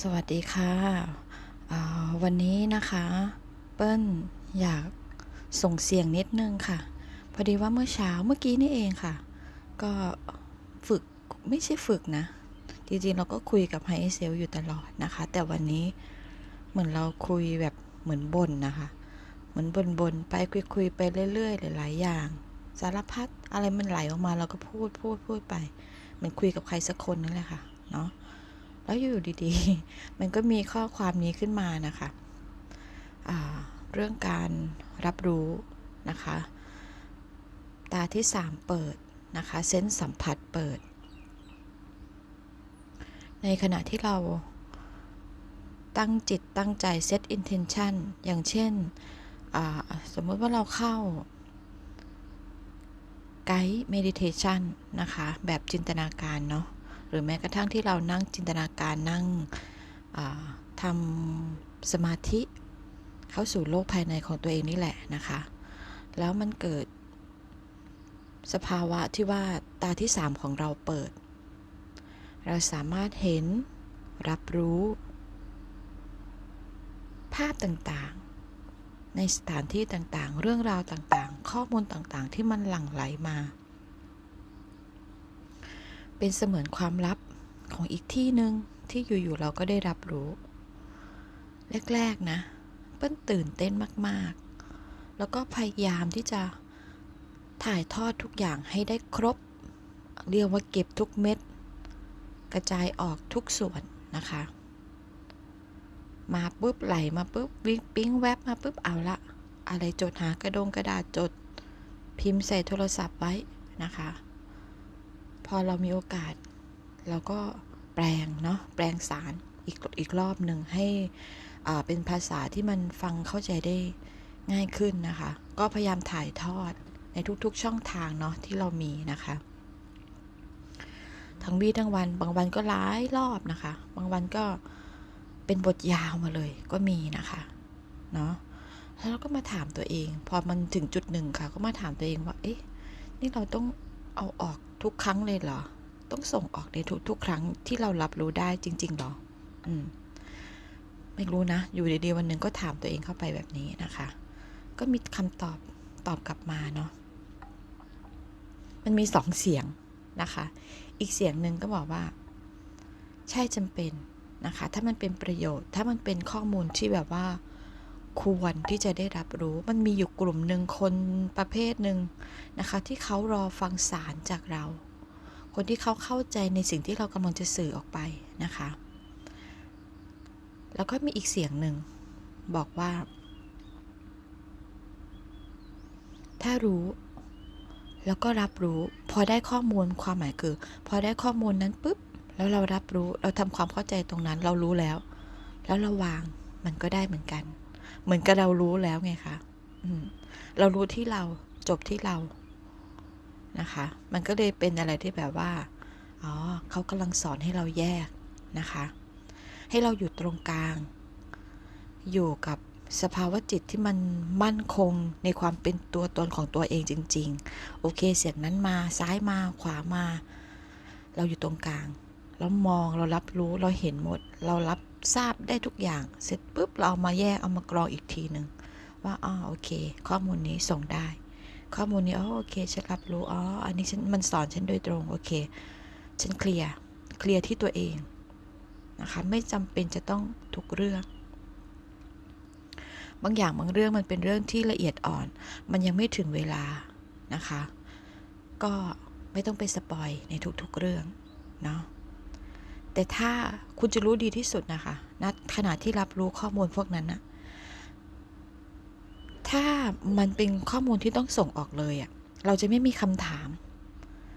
สวัสดีค่ะวันนี้นะคะ เปิ้ลอยากส่งเสียงนิดนึงค่ะ พอดีว่าเมื่อเช้าเมื่อกี้นี่เองค่ะ ก็ฝึกไม่ใช่ฝึกนะ จริงๆเราก็คุยกับไฮเซลอยู่ตลอดนะคะ แต่วันนี้เหมือนเราคุยแบบเหมือนบ่นนะคะ เหมือนบ่นๆไปคุยๆไปเรื่อยๆหลายๆอย่าง สารพัดอะไรมันไหลออกมาเราก็พูดพูดพูดไป เหมือนคุยกับใครสักคนนั่นแหละค่ะเนาะ แล้วอยู่ดีๆ มันก็มีข้อความนี้ขึ้นมานะคะเรื่องการรับรู้นะคะ ตาที่สามเปิดนะคะเซนส์สัมผัสเปิด ในขณะที่เราตั้งจิตตั้งใจ set intention อย่างเช่น สมมติว่าเราเข้าไกด์ meditation นะคะ แบบจินตนาการเนาะ หรือแม้กระทั่งที่เรานั่งจินตนาการนั่งทำสมาธิเข้าสู่โลกภายในของตัวเองนี่แหละนะคะ แล้วมันเกิดสภาวะที่ว่าตาที่สามของเราเปิด เราสามารถเห็นรับรู้ ภาพต่างๆ ในสถานที่ต่างๆ เรื่องราวต่างๆ ข้อมูลต่างๆ ที่มันหลั่งไหลมา เป็นเสมือนความลับของอีกที่หนึ่งที่อยู่ ๆ เราก็ได้รับรู้ แรก ๆ นะ เปิ้ลตื่นเต้นมากๆ แล้วก็พยายามที่จะถ่ายทอดทุกอย่างให้ได้ครบ เรียกว่าเก็บทุกเม็ด กระจายออกทุกส่วนนะคะ มาปุ๊บไหลมาปุ๊บวิ่งปิ้งแวบมาปุ๊บเอาละอะไรจดหากระดงกระดาษจด พิมพ์ใส่โทรศัพท์ไว้นะคะ พอเรามีโอกาส เราก็แปลงเนาะแปลงสารอีกอีกรอบหนึ่งให้อ่าเป็นภาษาที่มันฟังเข้าใจได้ง่ายขึ้นนะคะ ก็พยายามถ่ายทอดในทุกๆช่องทางเนาะที่เรามีนะคะ ทั้งวี่ทั้งวันบางวันก็หลายรอบนะคะ บางวันก็เป็นบทยาวมาเลยก็มีนะคะเนาะแล้วเราก็มาถามตัวเอง พอมันถึงจุดหนึ่งค่ะ ก็มาถามตัวเองว่า เอ๊ะ นี่เราต้อง เอาออกทุกครั้งเลยเหรอ ต้องส่งออกในทุกๆ ครั้งที่เรารับรู้ได้จริง ๆหรอ อืม ไม่รู้นะ อยู่ดีๆวันหนึ่งก็ถามตัวเองเข้าไปแบบนี้นะคะ ก็มีคำตอบตอบกลับมาเนาะ มันมีสองเสียงนะคะ อีกเสียงหนึ่งก็บอกว่า ใช่จำเป็นนะคะ ถ้ามันเป็นประโยชน์ ถ้ามันเป็นข้อมูลที่แบบว่า ควรที่จะได้รับรู้ มันมีอยู่กลุ่มหนึ่งคนประเภทหนึ่งนะคะ ที่เขารอฟังสารจากเรา คนที่เขาเข้าใจในสิ่งที่เรากำลังจะสื่อออกไปนะคะ แล้วก็มีอีกเสียงหนึ่งบอกว่า ถ้ารู้ แล้วก็รับรู้ พอได้ข้อมูลความหมายคือ พอได้ข้อมูลนั้นปุ๊บ แล้วเรารับรู้ เราทำความเข้าใจตรงนั้น เรารู้แล้ว แล้วเราวาง มันก็ได้เหมือนกัน เหมือนกับเรารู้แล้วไงคะเรารู้ที่เราจบที่เรานะคะ มันก็เลยเป็นอะไรที่แบบว่า อ๋อเขากำลังสอนให้เราแยกนะคะ ให้เราอยู่ตรงกลาง อยู่กับสภาวะจิตที่มันมั่นคงในความเป็นตัวตนของตัวเองจริง ๆ โอเคเสียงนั้นมาซ้ายมาขวามา เราอยู่ตรงกลาง เรามองเรารับรู้เราเห็นหมด เรารับ ทราบได้ทุกอย่าง เสร็จปุ๊บเราเอามาแยกเอามากรองอีกทีหนึ่งว่าอ๋อโอเค ข้อมูลนี้ส่งได้ ข้อมูลนี้อ๋อโอเคฉันรับรู้อ๋ออันนี้ฉันมันสอนฉันโดยตรงโอเค ฉันเคลียร์เคลียร์ที่ตัวเองนะคะไม่จำเป็นจะต้องทุกเรื่องบางอย่างบางเรื่องมันเป็นเรื่องที่ละเอียดอ่อน มันยังไม่ถึงเวลานะคะ ก็ไม่ต้องไปสปอยในทุกๆเรื่องเนาะ แต่ถ้าคุณจะรู้ดีที่สุดนะคะณขณะที่รับรู้ข้อมูลพวกนั้นนะถ้ามันเป็นข้อมูลที่ต้องส่งออกเลยอะ่ะเราจะไม่มีคำถาม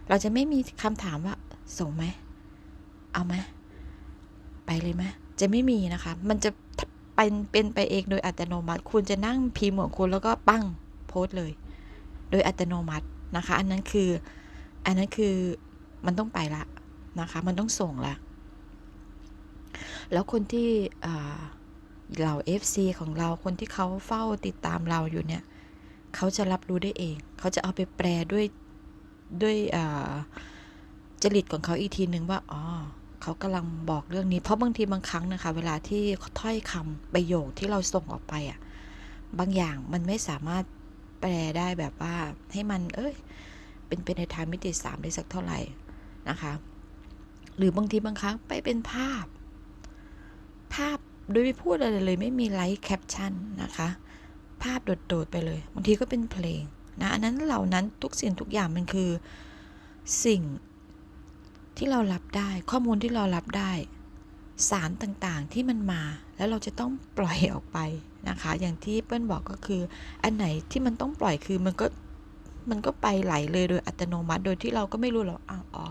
เราจะไม่มีคำถามว่า ส่งไหม เอาไหม ไปเลยไหม จะไม่มีนะคะ มันจะเป็นเป็นไปเองโดยอัตโนมัติ คุณจะนั่งพิมพ์ของคุณแล้วก็ปั้งโพสต์เลย โดยอัตโนมัตินะคะ อันนั้นคือ อันนั้นคือมันต้องไปละนะคะ มันต้องส่งละ แล้วคนที่เหล่า FC ของเราคนที่เขาเฝ้าติดตามเราอยู่เนี่ยเขาจะรับรู้ได้เอง เขาจะเอาไปแปลด้วยด้วยจริตของเขาอีกทีหนึ่งว่าอ๋อเขากำลังบอกเรื่องนี้ เพราะบางทีบางครั้งนะคะ เวลาที่ถ้อยคำประโยคที่เราส่งออกไปอะบางอย่างมันไม่สามารถแปลได้แบบว่าให้มัน เอ้ยเป็นเป็นในทางมิติสามได้สักเท่าไหร่นะคะ หรือบางทีบางครั้งไปเป็นภาพ ภาพโดยไม่พูดอะไรเลยไม่มีไลค์แคปชั่นนะคะ ภาพโดดๆไปเลยบางทีก็เป็นเพลงนะอันนั้นเหล่านั้นทุกสิ่งทุกอย่างมันคือสิ่งที่เรารับได้ ข้อมูลที่เรารับได้ สารต่างๆที่มันมา แล้วเราจะต้องปล่อยออกไปนะคะ อย่างที่เปิ้ลบอกก็คือ อันไหนที่มันต้องปล่อยคือมันก็มันก็ไปไหลเลยโดยอัตโนมัติ โดยที่เราก็ไม่รู้หรอกอ้าวอ๋อ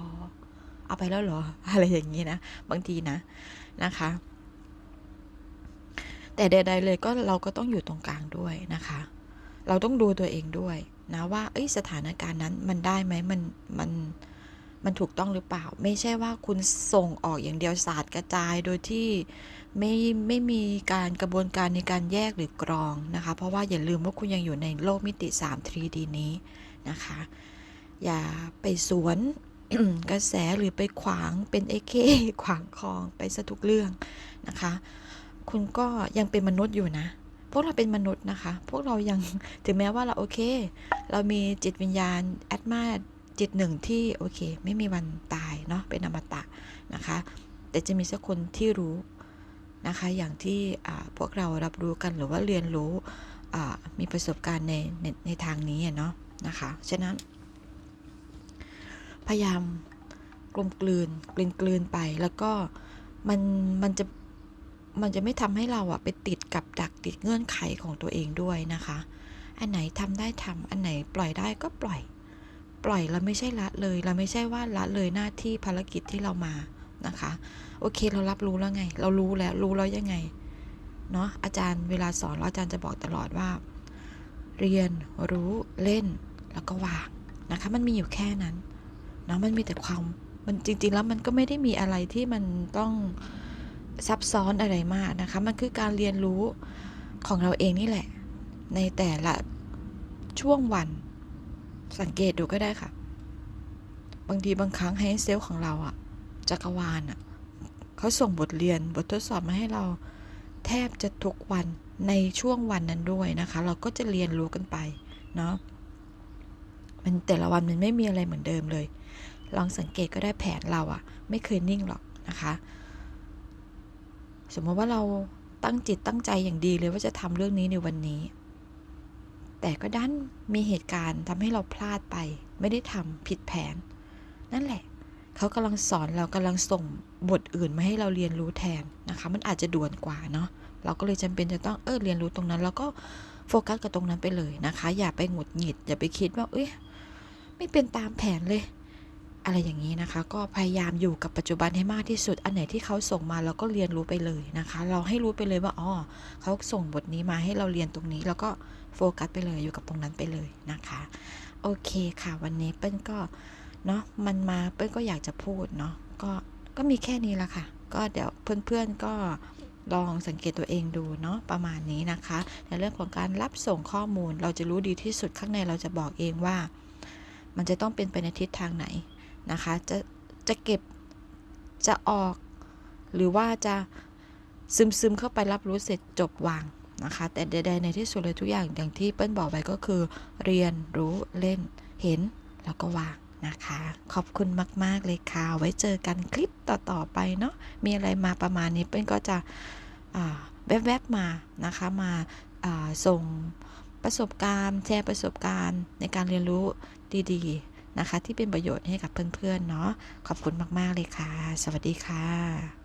เอาไปแล้วเหรอ อะไรอย่างนี้นะ บางทีนะนะคะ แต่ใดๆเลยก็เราก็ต้องอยู่ตรงกลางด้วยนะคะ เราต้องดูตัวเองด้วยนะว่าเอ้ยสถานการณ์นั้นมันได้ไหมมันมันมันถูกต้องหรือเปล่า ไม่ใช่ว่าคุณส่งออกอย่างเดียวศาสตร์กระจายโดยที่ไม่ไม่มีการกระบวนการในการแยกหรือกรองนะคะ เพราะว่าอย่าลืมว่าคุณยังอยู่ในโลกมิติ 3 3D นี้นะคะ อย่าไปสวนกระแสหรือไปขวางเป็นเอเคขวางคลองไปซะทุกเรื่องนะคะ คุณก็ยังเป็นมนุษย์อยู่นะ พวกเราเป็นมนุษย์นะคะ พวกเรายังถึงแม้ว่าเราโอเค เรามีจิตวิญญาณแอดมาจิตหนึ่งที่โอเค ไม่มีวันตายเนาะเป็นอมตะนะคะ แต่จะมีสักคนที่รู้นะคะ อย่างที่พวกเรารับรู้กันหรือว่าเรียนรู้มีประสบการณ์ในในในทางนี้เนาะนะคะ ฉะนั้น พยายามกลมกลืนกลืนกลืนไปแล้วก็มันมันจะ มันจะไม่ทำให้เราอะไปติดกับดักติดเงื่อนไขของตัวเองด้วยนะคะ อันไหนทำได้ทำอันไหนปล่อยได้ก็ปล่อย ปล่อยเราไม่ใช่ละเลย เราไม่ใช่ว่าละเลยหน้าที่ภารกิจที่เรามานะคะ โอเคเรารับรู้แล้วไง เรารู้แล้วรู้แล้วยังไงเนาะอาจารย์เวลาสอนอาจารย์จะบอกตลอดว่า เรียนรู้เล่นแล้วก็วางนะคะมันมีอยู่แค่นั้นเนาะมันมีแต่ความมันจริง ๆ แล้วมันก็ไม่ได้มีอะไรที่มันต้อง ซับซ้อนอะไรมากนะคะ มันคือการเรียนรู้ของเราเองนี่แหละ ในแต่ละช่วงวัน สังเกตดูก็ได้ค่ะ บางทีบางครั้งให้เซลล์ของเราอะจักรวาลอะเขาส่งบทเรียนบททดสอบมาให้เราแทบจะทุกวันในช่วงวันนั้นด้วยนะคะ เราก็จะเรียนรู้กันไปเนาะมันแต่ละวันมันไม่มีอะไรเหมือนเดิมเลย ลองสังเกตก็ได้แผนเราอะไม่เคยนิ่งหรอกนะคะ สมมติว่าเราตั้งจิตตั้งใจอย่างดีเลยว่าจะทำเรื่องนี้ในวันนี้ แต่ก็ดันมีเหตุการณ์ทำให้เราพลาดไป ไม่ได้ทำผิดแผน นั่นแหละ เขากำลังสอนเรากำลังส่งบทอื่นมาให้เราเรียนรู้แทนนะคะ มันอาจจะด่วนกว่าเนาะเราก็เลยจำเป็นจะต้องเออเรียนรู้ตรงนั้น แล้วก็โฟกัสกับตรงนั้นไปเลยนะคะ อย่าไปหงุดหงิด อย่าไปคิดว่า เอ้ยไม่เป็นตามแผนเลย อะไรอย่างนี้นะคะ ก็พยายามอยู่กับปัจจุบันให้มากที่สุด อันไหนที่เขาส่งมาเราก็เรียนรู้ไปเลยนะคะ เราให้รู้ไปเลยว่าอ๋อเขาส่งบทนี้มาให้เราเรียนตรงนี้ แล้วก็โฟกัสไปเลยอยู่กับตรงนั้นไปเลยนะคะ โอเคค่ะ วันนี้เปิ้ลก็เนาะมันมาเปิ้ลก็อยากจะพูดเนาะก็ก็มีแค่นี้ละค่ะ ก็เดี๋ยวเพื่อนๆก็ลองสังเกตตัวเองดูเนาะประมาณนี้นะคะ ในเรื่องของการรับส่งข้อมูลเราจะรู้ดีที่สุดข้างในเราจะบอกเองว่า มันจะต้องเป็นไปในทิศทางไหน นะคะ จะจะเก็บจะออก หรือว่าจะซึมซึมเข้าไปรับรู้เสร็จจบวางนะคะ แต่ใดๆในที่สุดเลยทุกอย่างอย่างที่เปิ้ลบอกไว้ก็คือ เรียนรู้เล่นเห็นแล้วก็วางนะคะ ขอบคุณมาก ๆ เลยค่ะ ไว้เจอกันคลิปต่อ ๆ ไปเนาะมีอะไรมาประมาณนี้เปิ้ลก็จะแวบๆมานะคะมาส่งประสบการณ์ แชร์ประสบการณ์ในการเรียนรู้ดี ๆ นะคะ ที่เป็นประโยชน์ให้กับเพื่อนๆเนาะขอบคุณมากๆเลยค่ะ สวัสดีค่ะ